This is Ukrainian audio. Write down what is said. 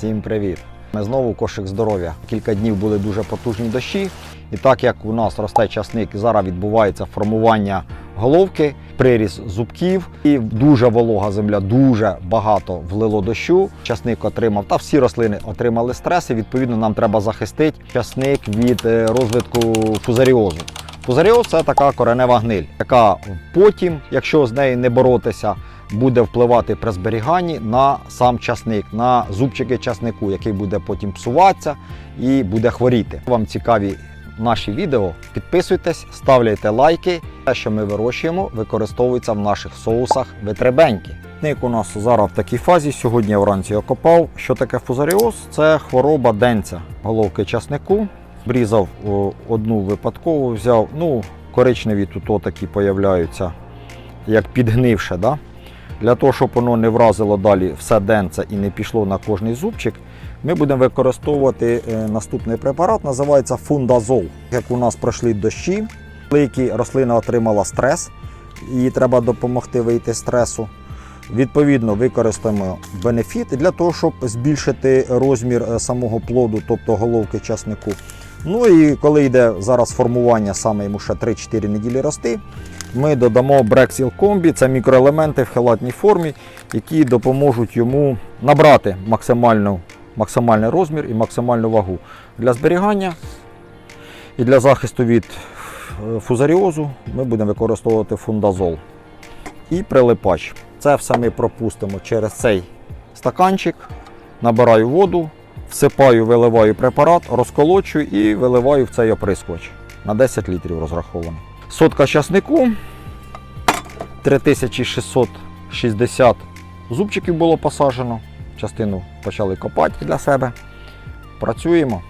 Всім привіт! Ми знову кошик здоров'я. Кілька днів були дуже потужні дощі. І так як у нас росте часник зараз відбувається формування головки, приріс зубків і дуже волога земля, дуже багато влило дощу. Часник отримав, та всі рослини отримали стрес. І відповідно нам треба захистити часник від е, розвитку фузаріозу. Фузаріоз це така коренева гниль, яка потім, якщо з нею не боротися, буде впливати при зберіганні на сам часник, на зубчики часнику, який буде потім псуватися і буде хворіти. Вам цікаві наші відео. Підписуйтесь, ставляйте лайки. Те, що ми вирощуємо, використовується в наших соусах витребеньки. Часник у нас зараз в такій фазі. Сьогодні я вранці окопав. Що таке фузаріоз? Це хвороба денця головки часнику. Зрізав о, одну випадково, взяв. Ну, коричневі тут отакі появляються, як підгнивше. Да? Для того, щоб воно не вразило далі все денце і не пішло на кожний зубчик, ми будемо використовувати е, наступний препарат, називається фундазол. Як у нас пройшли дощі, великі рослина отримала стрес, їй треба допомогти вийти з стресу. Відповідно, використаємо бенефіт для того, щоб збільшити розмір е, самого плоду, тобто головки часнику. Ну і коли йде зараз формування, саме йому ще 3-4 неділі рости, ми додамо Brexil Combi, це мікроелементи в хелатній формі, які допоможуть йому набрати максимальну, максимальний розмір і максимальну вагу для зберігання і для захисту від фузаріозу ми будемо використовувати фундазол і прилипач. Це все ми пропустимо через цей стаканчик, набираю воду, всипаю, виливаю препарат, розколочую і виливаю в цей оприскувач. На 10 літрів розраховано. Сотка часнику, 3660 зубчиків було посаджено. Частину почали копати для себе. Працюємо.